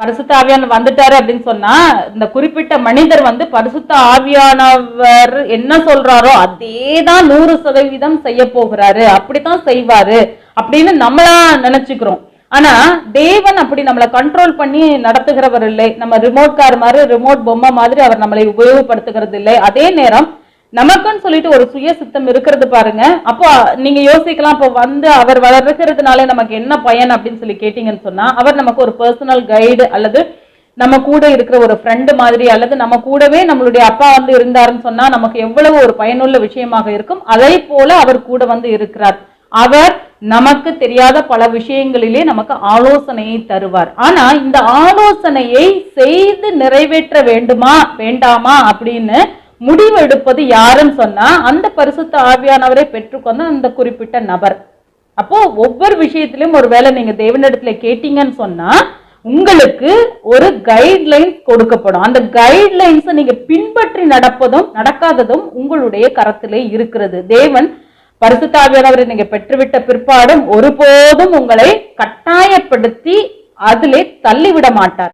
பரிசுத்த ஆவியான் வந்துட்டாரு அப்படின்னு சொன்னா இந்த குறிப்பிட்ட மனிதர் வந்து பரிசுத்த ஆவியானவர் என்ன சொல்றாரோ அதேதான் நூறு சதவீதம் செய்ய போகிறாரு அப்படித்தான் செய்வாரு அப்படின்னு நம்மளா நினைச்சுக்கிறோம். ஆனா தேவன் அப்படி நம்மளை கண்ட்ரோல் பண்ணி நடத்துகிறவர் இல்லை. நம்ம ரிமோட் கார் மாதிரி ரிமோட் பொம்மை மாதிரி அவர் நம்மளை உபயோகப்படுத்துகிறது இல்லை. அதே நேரம் நமக்குன்னு சொல்லிட்டு ஒரு சுய சித்தம் இருக்கிறது பாருங்க. அப்போ நீங்க யோசிக்கலாம் இப்போ வந்து அவர் வளர்க்கிறதுனால நமக்கு என்ன பயன் அப்படின்னு சொல்லி கேட்டீங்கன்னு சொன்னா அவர் நமக்கு ஒரு பர்சனல் கைடு அல்லது நம்ம கூட இருக்கிற ஒரு ஃப்ரெண்டு மாதிரி அல்லது நம்ம கூடவே நம்மளுடைய அப்பா வந்து இருந்தாருன்னு சொன்னா நமக்கு எவ்வளவு ஒரு பயனுள்ள விஷயமாக இருக்கும். அதை போல அவர் கூட வந்து இருக்கிறார். அவர் நமக்கு தெரியாத பல விஷயங்களிலே நமக்கு ஆலோசனையை தருவார். ஆனா இந்த ஆலோசனையை செய்து நிறைவேற்ற வேண்டுமா வேண்டாமா அப்படின்னு முடிவு எடுப்பது யாருன்னு சொன்னா அந்த பரிசுத்த ஆவியானவரை பெற்றுக்கொண்ட அந்த குறிப்பிட்ட நபர். அப்போ ஒவ்வொரு விஷயத்திலும் ஒருவேளை நீங்க தேவனிடத்துல கேட்டீங்கன்னு சொன்னா உங்களுக்கு ஒரு கைட்லைன்ஸ் கொடுக்கப்படும். அந்த கைட்லைன்ஸை நீங்க பின்பற்றி நடப்பதும் நடக்காததும் உங்களுடைய கரத்திலே இருக்கிறது. தேவன் பரிசுத்தாவியானவரை நீங்க பெற்றுவிட்ட பிற்பாடும் ஒருபோதும் உங்களை கட்டாயப்படுத்தி அதிலே தள்ளிவிட மாட்டார்.